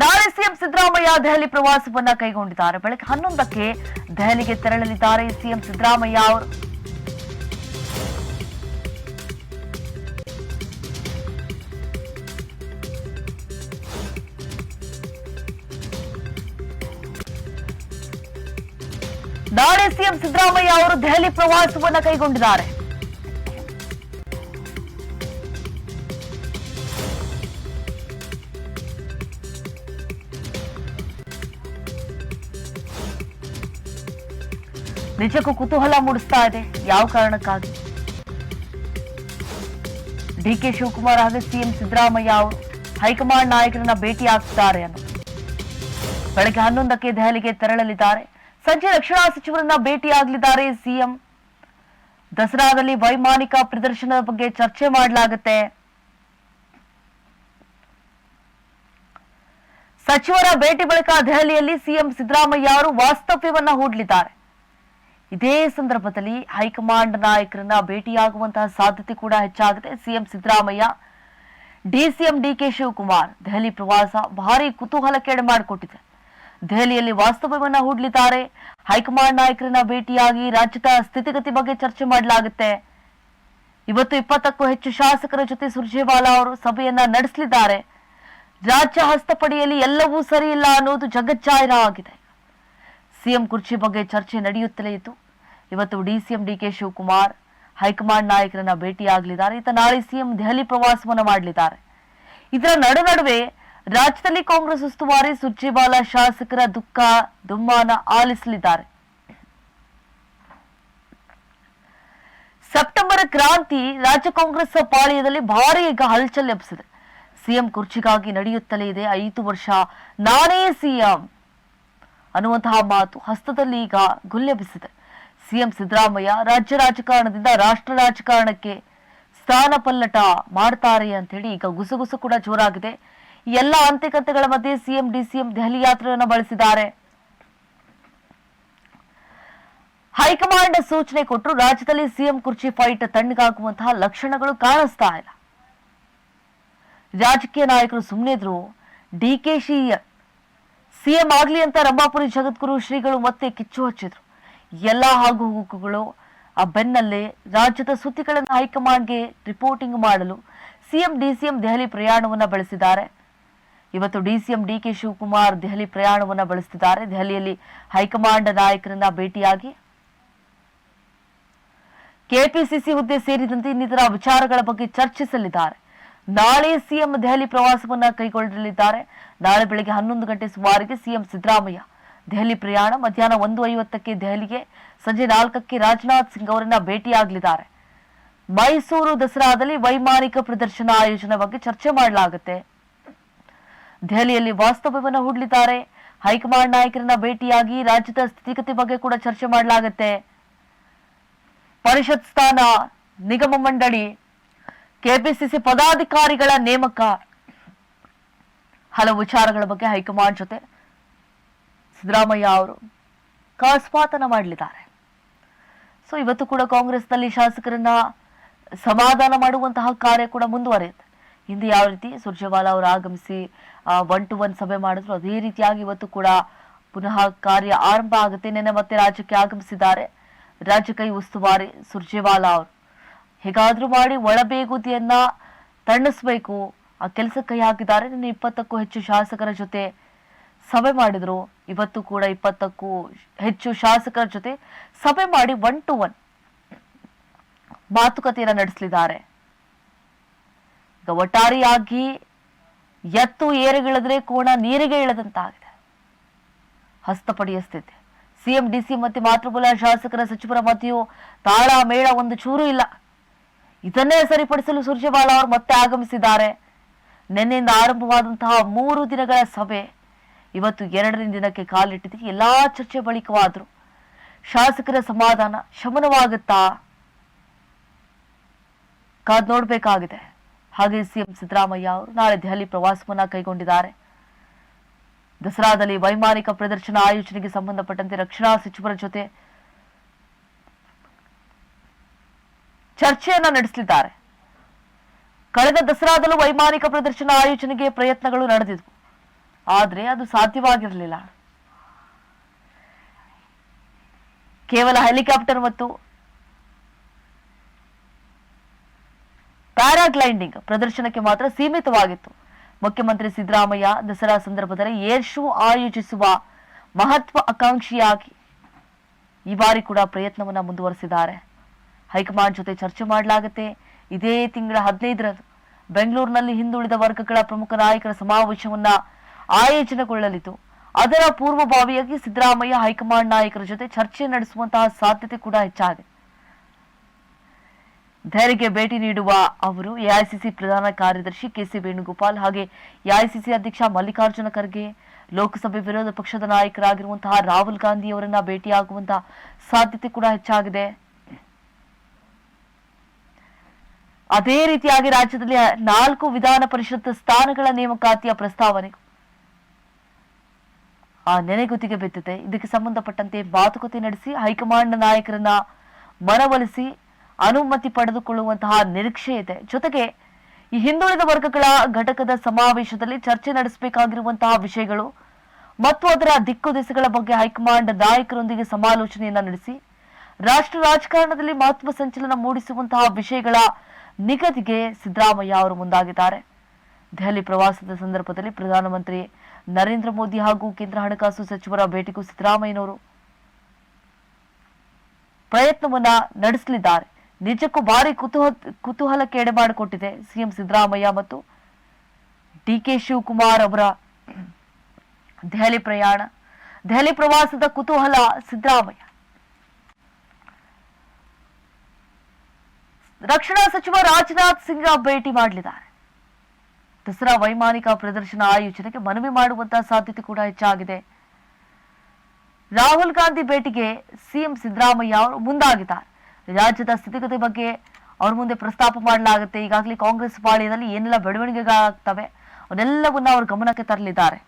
ನಾಳೆ ಸಿಎಂ ಸಿದ್ದರಾಮಯ್ಯ ದೆಹಲಿ ಪ್ರವಾಸವನ್ನ ಕೈಗೊಂಡಿದ್ದಾರೆ. ಬೆಳಗ್ಗೆ ಹನ್ನೊಂದಕ್ಕೆ ದೆಹಲಿಗೆ ತೆರಳಲಿದ್ದಾರೆ ಸಿಎಂ ಸಿದ್ದರಾಮಯ್ಯ ಅವರು. ನಾಳೆ ಸಿಎಂ ಸಿದ್ದರಾಮಯ್ಯ ಅವರು ದೆಹಲಿ ಪ್ರವಾಸವನ್ನ ಕೈಗೊಂಡಿದ್ದಾರೆ. ನಿಜಕ್ಕೂ ಕುತೂಹಲ ಮೂಡಿಸ್ತಾ ಇದೆ. ಯಾವ ಕಾರಣಕ್ಕಾಗಿ? ಡಿ ಕೆ ಶಿವಕುಮಾರ್ ಹಾಗೂ ಸಿಎಂ ಸಿದ್ದರಾಮಯ್ಯ ಅವರು ಹೈಕಮಾಂಡ್ ನಾಯಕರನ್ನ ಭೇಟಿ ಆಗ್ತಾರೆ ಅನ್ನೋ. ಬೆಳಗ್ಗೆ ಹನ್ನೊಂದಕ್ಕೆ ದೆಹಲಿಗೆ ತೆರಳಲಿದ್ದಾರೆ. ಸಂಜೆ ರಕ್ಷಣಾ ಸಚಿವರನ್ನ ಭೇಟಿಯಾಗಲಿದ್ದಾರೆ ಸಿಎಂ. ದಸರಾದಲ್ಲಿ ವೈಮಾನಿಕ ಪ್ರದರ್ಶನದ ಬಗ್ಗೆ ಚರ್ಚೆ ಮಾಡಲಾಗುತ್ತೆ. ಸಚಿವರ ಭೇಟಿ ಬಳಿಕ ದೆಹಲಿಯಲ್ಲಿ ಸಿಎಂ ಸಿದ್ದರಾಮಯ್ಯ ಅವರು ವಾಸ್ತವ್ಯವನ್ನ ಹೂಡಲಿದ್ದಾರೆ. ಇದೇ ಸಂದರ್ಭದಲ್ಲಿ ಹೈಕಮಾಂಡ್ ನಾಯಕರನ್ನ ಭೇಟಿಯಾಗುವಂತಹ ಸಾಧ್ಯತೆ ಕೂಡ ಹೆಚ್ಚಾಗಿದೆ. ಸಿಎಂ ಸಿದ್ದರಾಮಯ್ಯ ಡಿಸಿಎಂ ಡಿಕೆ ಶಿವಕುಮಾರ್ ದೆಹಲಿ ಪ್ರವಾಸ ಭಾರಿ ಕುತೂಹಲಕ್ಕೆ ಮಾಡಿಕೊಟ್ಟಿದೆ ದೆಹಲಿಯಲ್ಲಿ ವಾಸ್ತವ್ಯವನ್ನ ಹೂಡಲಿದ್ದಾರೆ. ಹೈಕಮಾಂಡ್ ನಾಯಕರನ್ನ ಭೇಟಿಯಾಗಿ ರಾಜ್ಯದ ಸ್ಥಿತಿಗತಿ ಬಗ್ಗೆ ಚರ್ಚೆ ಮಾಡಲಾಗುತ್ತೆ. ಇವತ್ತು ಇಪ್ಪತ್ತಕ್ಕೂ ಹೆಚ್ಚು ಶಾಸಕರ ಜೊತೆ ಸುರ್ಜೇವಾಲಾ ಅವರು ಸಭೆಯನ್ನ ನಡೆಸಲಿದ್ದಾರೆ. ರಾಜ್ಯ ಹಸ್ತಪಡಿಯಲ್ಲಿ ಎಲ್ಲವೂ ಸರಿಯಿಲ್ಲ ಅನ್ನೋದು ಜಗಜ್ಜಾಹಿರ ಆಗಿದೆ. ಸಿಎಂ ಕುರ್ಚಿ ಬಗ್ಗೆ ಚರ್ಚೆ ನಡೆಯುತ್ತಲೇ ಇತ್ತು. ಇವತ್ತು ಡಿಸಿಎಂ ಡಿಕೆ ಶಿವಕುಮಾರ್, ಹೈಕಮಾಂಡ್ ನಾಯಕರನ್ನ ಭೇಟಿಯಾಗಲಿದ್ದಾರೆ. ಇತ್ತ ನಾಳೆ ಸಿಎಂ ದೆಹಲಿ ಪ್ರವಾಸವನ್ನು ಮಾಡಲಿದ್ದಾರೆ. ಇದರ ನಡು ನಡುವೆ ರಾಜ್ಯದಲ್ಲಿ ಕಾಂಗ್ರೆಸ್ ಉಸ್ತುವಾರಿ ಸುರ್ಜೇವಾಲಾ ಶಾಸಕರ ದುಃಖ, ದುಮ್ಮಾನ ಆಲಿಸಲಿದ್ದಾರೆ. ಸೆಪ್ಟೆಂಬರ್ ಕ್ರಾಂತಿ ರಾಜ್ಯ ಕಾಂಗ್ರೆಸ್ ಪಾಳ್ಯದಲ್ಲಿ ಭಾರಿ ಈಗ ಹಲ್ಚಲ್ ಎಬ್ಸಿದೆ ಸಿಎಂ ಕುರ್ಚಿಗಾಗಿ ನಡೆಯುತ್ತಲೇ ಇದೆ ಐದು ವರ್ಷ ನಾನೇ ಸಿಎಂ. ಅನ್ನುವಂತಹ ಮಾತು ಹಸ್ತದಲ್ಲಿ ಈಗ ಗುಲ್ಲೆಬ್ಬಿಸಿದೆ ಸಿಎಂ ಸಿದ್ದರಾಮಯ್ಯ ರಾಜ್ಯ ರಾಜಕಾರಣದಿಂದ ರಾಷ್ಟ್ರ ರಾಜಕಾರಣಕ್ಕೆ ಸ್ಥಾನ ಪಲ್ಲಟ ಮಾಡ್ತಾರೆ ಅಂತ ಹೇಳಿ ಈಗ ಗುಸುಗುಸು ಕೂಡ ಜೋರಾಗಿದೆ. ಎಲ್ಲ ಅಂತ್ಯಕಂತೆಗಳ ಮಧ್ಯೆ ಸಿಎಂ, ಡಿಸಿಎಂ ದೆಹಲಿ ಯಾತ್ರೆಯನ್ನು ಬಳಸಿದ್ದಾರೆ. ಹೈಕಮಾಂಡ್ ಸೂಚನೆ ಕೊಟ್ಟರು ರಾಜ್ಯದಲ್ಲಿ ಸಿಎಂ ಕುರ್ಚಿ ಫೈಟ್ ತಣ್ಣಗಾಗುವಂತಹ ಲಕ್ಷಣಗಳು ಕಾಣಿಸ್ತಾ ಇಲ್ಲ. ರಾಜಕೀಯ ನಾಯಕರು ಸುಮ್ಮನಿದ್ರು ಡಿಕೆಶಿ ಸಿಎಂ ಆಗ್ಲಿ ಅಂತ ರಂಭಾಪುರಿ ಜಗದ್ಗುರು ಶ್ರೀಗಳು ಮತ್ತೆ ಕಿಚ್ಚು ಹಚ್ಚಿದ್ರು. ಎಲ್ಲ ಹಾಗೂ ಹುಕ್ಕುಗಳು ಆ ಬೆನ್ನಲ್ಲೇ ರಾಜ್ಯದ ಸುದ್ದಿಗಳನ್ನು ಹೈಕಮಾಂಡ್ಗೆ ರಿಪೋರ್ಟಿಂಗ್ ಮಾಡಲು ಸಿಎಂ, ಡಿಸಿಎಂ ದೆಹಲಿ ಪ್ರಯಾಣವನ್ನ ಬಳಸಿದ್ದಾರೆ. ಇವತ್ತು ಡಿಸಿಎಂ, ಡಿಕೆ ಶಿವಕುಮಾರ್ ದೆಹಲಿ ಪ್ರಯಾಣವನ್ನ ಬಳಸಿದ್ದಾರೆ ದೆಹಲಿಯಲ್ಲಿ ಹೈಕಮಾಂಡ್ ನಾಯಕರನ್ನ ಭೇಟಿಯಾಗಿ ಕೆಪಿಸಿಸಿ ಹುದ್ದೆ ಸೇರಿದಂತೆ ಇನ್ನಿತರ ವಿಚಾರಗಳ ಬಗ್ಗೆ ಚರ್ಚಿಸಲಿದ್ದಾರೆ. ನಾಳೆ ಸಿಎಂ ದೆಹಲಿ ಪ್ರವಾಸವನ್ನ ಕೈಗೊಳ್ಳಲಿದ್ದಾರೆ. ನಾಳೆ ಬೆಳಗ್ಗೆ ಹನ್ನೊಂದು ಗಂಟೆ ಸುಮಾರಿಗೆ ಸಿಎಂ ಸಿದ್ದರಾಮಯ್ಯ ದೆಹಲಿ ಪ್ರಯಾಣ, ಮಧ್ಯಾಹ್ನ ಒಂದು ಐವತ್ತಕ್ಕೆ ದೆಹಲಿಗೆ, ಸಂಜೆ ನಾಲ್ಕಕ್ಕೆ ರಾಜನಾಥ್ ಸಿಂಗ್ ಅವರನ್ನ ಭೇಟಿಯಾಗಲಿದ್ದಾರೆ. ಮೈಸೂರು ದಸರಾದಲ್ಲಿ ವೈಮಾನಿಕ ಪ್ರದರ್ಶನ ಆಯೋಜನೆ ಬಗ್ಗೆ ಚರ್ಚೆ ಮಾಡಲಾಗುತ್ತೆ. ದೆಹಲಿಯಲ್ಲಿ ವಾಸ್ತವ್ಯವನ್ನು ಹೂಡಲಿದ್ದಾರೆ. ಹೈಕಮಾಂಡ್ ನಾಯಕರನ್ನ ಭೇಟಿಯಾಗಿ ರಾಜ್ಯದ ಸ್ಥಿತಿಗತಿ ಬಗ್ಗೆ ಕೂಡ ಚರ್ಚೆ ಮಾಡಲಾಗುತ್ತೆ. ಪರಿಷತ್ ಸ್ಥಾನ, ನಿಗಮ ಮಂಡಳಿ ಕೆಪಿಸಿಸಿ ಪದಾಧಿಕಾರಿಗಳ ನೇಮಕ. ಹಲವು ವಿಚಾರಗಳ ಬಗ್ಗೆ ಹೈಕಮಾಂಡ್ ಜೊತೆ ಸಿದ್ದರಾಮಯ್ಯ ಅವರು ಕಸ್ಪಾತನ ಮಾಡಲಿದ್ದಾರೆ. ಸೊ, ಇವತ್ತು ಕೂಡ ಕಾಂಗ್ರೆಸ್ನಲ್ಲಿ ಶಾಸಕರನ್ನ ಸಮಾಧಾನ ಮಾಡುವಂತಹ ಕಾರ್ಯ ಕೂಡ ಮುಂದುವರಿಯುತ್ತೆ. ಹಿಂದೆ ಯಾವ ರೀತಿ ಸುರ್ಜೇವಾಲಾ ಅವರು ಆಗಮಿಸಿ ಒನ್ ಟು ಒನ್ ಸಭೆ ಮಾಡಿದ್ರು, ಅದೇ ರೀತಿಯಾಗಿ ಇವತ್ತು ಕೂಡ ಪುನಃ ಕಾರ್ಯ ಆರಂಭ ಆಗುತ್ತೆ. ನಿನ್ನೆ ಮತ್ತೆ ರಾಜ್ಯಕ್ಕೆ ಆಗಮಿಸಿದ್ದಾರೆ. ರಾಜ್ಯ ಕೈ ಉಸ್ತುವಾರಿ ಸುರ್ಜೇವಾಲಾ ಅವರು. ಹೇಗಾದ್ರೂ ಮಾಡಿ ಒಳಬೇಗುದಿಯನ್ನ ತಣ್ಣಿಸ್ಬೇಕು. ಆ ಕೆಲಸ ಕೈ ಹಾಕಿದ್ದಾರೆ. ನಿನ್ನೆ ಇಪ್ಪತ್ತಕ್ಕೂ ಹೆಚ್ಚು ಶಾಸಕರ ಜೊತೆ ಸಭೆ ಮಾಡಿದ್ರು. ಇವತ್ತು ಕೂಡ ಇಪ್ಪತ್ತಕ್ಕೂ ಹೆಚ್ಚು ಶಾಸಕರ ಜೊತೆ ಸಭೆ ಮಾಡಿ ಒನ್ ಟು ಒನ್ ಮಾತುಕತೆಯನ್ನ ನಡೆಸಲಿದ್ದಾರೆ. ಈಗ ಒಟ್ಟಾರಿಯಾಗಿ ಎತ್ತು ಏರಿಗಿಳಿದ್ರೆ ಕೋಣ ನೀರಿಗೆ ಇಳದಂತಾಗಿದೆ. ಹಸ್ತಪಡಿಯ ಸ್ಥಿತಿ. ಸಿಎಂ, ಡಿಸಿ ಮತ್ತೆ ಮಾತೃಬಲ ಶಾಸಕರ ಸಚಿವರ ಮಧ್ಯೆಯೂ ತಾಳ ಮೇಳ ಒಂದು ಚೂರು ಇಲ್ಲ. ಇದನ್ನೇ ಸರಿಪಡಿಸಲು ಸುರ್ಜೇವಾಲಾ ಅವರು ಮತ್ತೆ ಆಗಮಿಸಿದ್ದಾರೆ. ನಿನ್ನೆಯಿಂದ ಆರಂಭವಾದಂತಹ ಮೂರು ದಿನಗಳ ಸಭೆ. ಇವತ್ತು ಎರಡನೇ ದಿನಕ್ಕೆ ಕಾಲಿಟ್ಟಿದೆ ಎಲ್ಲಾ ಚರ್ಚೆ ಬಳಿಕವಾದ್ರು. ಶಾಸಕರ ಸಮಾಧಾನ ಶಮನವಾಗುತ್ತಾ? ಕಾದ್ ನೋಡಬೇಕಾಗಿದೆ. ಹಾಗೆ ಸಿಎಂ ಸಿದ್ದರಾಮಯ್ಯ ಅವರು ನಾಳೆ ದೆಹಲಿ ಪ್ರವಾಸವನ್ನ ಕೈಗೊಂಡಿದ್ದಾರೆ. ದಸರಾದಲ್ಲಿ ವೈಮಾನಿಕ ಪ್ರದರ್ಶನ ಆಯೋಜನೆಗೆ ಸಂಬಂಧಪಟ್ಟಂತೆ ರಕ್ಷಣಾ ಸಚಿವರ ಜೊತೆ ಚರ್ಚೆಯನ್ನ ನಡೆಸಲಿದ್ದಾರೆ. ಕಳೆದ ದಸರಾದಲ್ಲೂ ವೈಮಾನಿಕ ಪ್ರದರ್ಶನ ಆಯೋಜನೆಗೆ ಪ್ರಯತ್ನಗಳು ನಡೆದಿದ್ವು. ಆದ್ರೆ ಅದು ಸಾಧ್ಯವಾಗಿರಲಿಲ್ಲ. ಕೇವಲ ಹೆಲಿಕಾಪ್ಟರ್ ಮತ್ತು ಪ್ಯಾರಾಗ್ಲೈಡಿಂಗ್ ಪ್ರದರ್ಶನಕ್ಕೆ ಮಾತ್ರ ಸೀಮಿತವಾಗಿತ್ತು. ಮುಖ್ಯಮಂತ್ರಿ ಸಿದ್ದರಾಮಯ್ಯ ದಸರಾ ಸಂದರ್ಭದಲ್ಲಿ ಏರ್ ಶೋ ಆಯೋಜಿಸುವ ಮಹತ್ವ ಆಕಾಂಕ್ಷಿಯಾಗಿ ಈ ಬಾರಿ ಕೂಡ ಪ್ರಯತ್ನವನ್ನು ಮುಂದುವರೆಸಿದ್ದಾರೆ. ಹೈಕಮಾಂಡ್ ಜೊತೆ ಚರ್ಚೆ ಮಾಡಲಾಗುತ್ತೆ. ಇದೇ ತಿಂಗಳ ಹದಿನೈದರಂದು ಬೆಂಗಳೂರಿನಲ್ಲಿ ಹಿಂದುಳಿದ ವರ್ಗಗಳ ಪ್ರಮುಖ ನಾಯಕರ ಸಮಾವೇಶವನ್ನ ಆಯೋಜನೆಗೊಳ್ಳಲಿದ್ದು ಅದರ ಪೂರ್ವಭಾವಿಯಾಗಿ ಸಿದ್ದರಾಮಯ್ಯ ಹೈಕಮಾಂಡ್ ನಾಯಕರ ಜೊತೆ ಚರ್ಚೆ ನಡೆಸುವಂತಹ ಸಾಧ್ಯತೆ ಕೂಡ ಹೆಚ್ಚಾಗಿದೆ. ದೆಹಲಿಗೆ ಭೇಟಿ ನೀಡುವ ಅವರು ಎಐಸಿಸಿ ಪ್ರಧಾನ ಕಾರ್ಯದರ್ಶಿ ಕೆಸಿ ವೇಣುಗೋಪಾಲ್ ಹಾಗೆ ಎಐಸಿಸಿ ಅಧ್ಯಕ್ಷ ಮಲ್ಲಿಕಾರ್ಜುನ ಖರ್ಗೆ, ಲೋಕಸಭೆ ವಿರೋಧ ಪಕ್ಷದ ನಾಯಕರಾಗಿರುವಂತಹ ರಾಹುಲ್ ಗಾಂಧಿ ಅವರನ್ನ ಭೇಟಿಯಾಗುವಂತಹ ಸಾಧ್ಯತೆ ಕೂಡ ಹೆಚ್ಚಾಗಿದೆ. ಅದೇ ರೀತಿಯಾಗಿ ರಾಜ್ಯದಲ್ಲಿ ನಾಲ್ಕು ವಿಧಾನ ಪರಿಷತ್ ಸ್ಥಾನಗಳ ನೇಮಕಾತಿಯ ಪ್ರಸ್ತಾವನೆ. ಆ ನೆನೆಗುತ್ತಿಗೆ ಬಿದ್ದಿದೆ. ಇದಕ್ಕೆ ಸಂಬಂಧಪಟ್ಟಂತೆ ಮಾತುಕತೆ ನಡೆಸಿ ಹೈಕಮಾಂಡ್ ನಾಯಕರನ್ನ ಮನವೊಲಿಸಿ ಅನುಮತಿ ಪಡೆದುಕೊಳ್ಳುವಂತಹ ನಿರೀಕ್ಷೆ ಇದೆ. ಜೊತೆಗೆ ಈ ಹಿಂದುಳಿದ ವರ್ಗಗಳ ಘಟಕದ ಸಮಾವೇಶದಲ್ಲಿ ಚರ್ಚೆ ನಡೆಸಬೇಕಾಗಿರುವಂತಹ ವಿಷಯಗಳು ಮತ್ತು ಅದರ ದಿಕ್ಕು ದಿಸೆಗಳ ಬಗ್ಗೆ ಹೈಕಮಾಂಡ್ ನಾಯಕರೊಂದಿಗೆ ಸಮಾಲೋಚನೆಯನ್ನ ನಡೆಸಿ ರಾಷ್ಟ್ರ ರಾಜಕಾರಣದಲ್ಲಿ ಮಹತ್ವ ಸಂಚಲನ ಮೂಡಿಸುವಂತಹ ವಿಷಯಗಳ ನಿಗದಿಗೆ ಸಿದ್ದರಾಮಯ್ಯ ಅವರು ಮುಂದಾಗಿದ್ದಾರೆ. ದೆಹಲಿ ಪ್ರವಾಸದ ಸಂದರ್ಭದಲ್ಲಿ ಪ್ರಧಾನಮಂತ್ರಿ ನರೇಂದ್ರ ಮೋದಿ ಹಾಗೂ ಕೇಂದ್ರ ಹಣಕಾಸು ಸಚಿವರ ಭೇಟಿಗೂ ಸಿದ್ದರಾಮಯ್ಯನವರು ಪ್ರಯತ್ನವನ್ನ ನಡೆಸಲಿದ್ದಾರೆ. ನಿಜಕ್ಕೂ ಭಾರಿ ಕುತೂಹ ಕುತೂಹಲಕ್ಕೆ ಎಡೆ ಮಾಡಿಕೊಟ್ಟಿದೆ ಸಿಎಂ ಸಿದ್ದರಾಮಯ್ಯ ಮತ್ತು ಡಿ ಕೆ ಶಿವಕುಮಾರ್ ಅವರ ದೆಹಲಿ ಪ್ರಯಾಣ. ದೆಹಲಿ ಪ್ರವಾಸದ ಕುತೂಹಲ ಸಿದ್ದರಾಮಯ್ಯ. ರಕ್ಷಣಾ ಸಚಿವ ರಾಜನಾಥ್ ಸಿಂಗ್ ಭೇಟಿ ಮಾಡಲಿದ್ದಾರೆ. ದಸರಾ ವೈಮಾನಿಕ ಪ್ರದರ್ಶನ ಆಯೋಜನೆಗೆ ಮನವಿ ಮಾಡುವಂತಹ ಸಾಧ್ಯತೆ ಕೂಡ ಹೆಚ್ಚಾಗಿದೆ. ರಾಹುಲ್ ಗಾಂಧಿ ಭೇಟಿಗೆ ಸಿಎಂ ಸಿದ್ದರಾಮಯ್ಯ ಅವರು ಮುಂದಾಗಿದ್ದಾರೆ. ರಾಜ್ಯದ ಸ್ಥಿತಿಗತಿ ಬಗ್ಗೆ ಅವ್ರ ಮುಂದೆ ಪ್ರಸ್ತಾಪ ಮಾಡಲಾಗುತ್ತೆ. ಈಗಾಗಲೇ ಕಾಂಗ್ರೆಸ್ ಪಾಳ್ಯದಲ್ಲಿ ಏನೆಲ್ಲ ಬೆಳವಣಿಗೆಗಳಾಗ್ತವೆ, ಅವನ್ನೆಲ್ಲವನ್ನ ಅವ್ರ ಗಮನಕ್ಕೆ ತರಲಿದ್ದಾರೆ.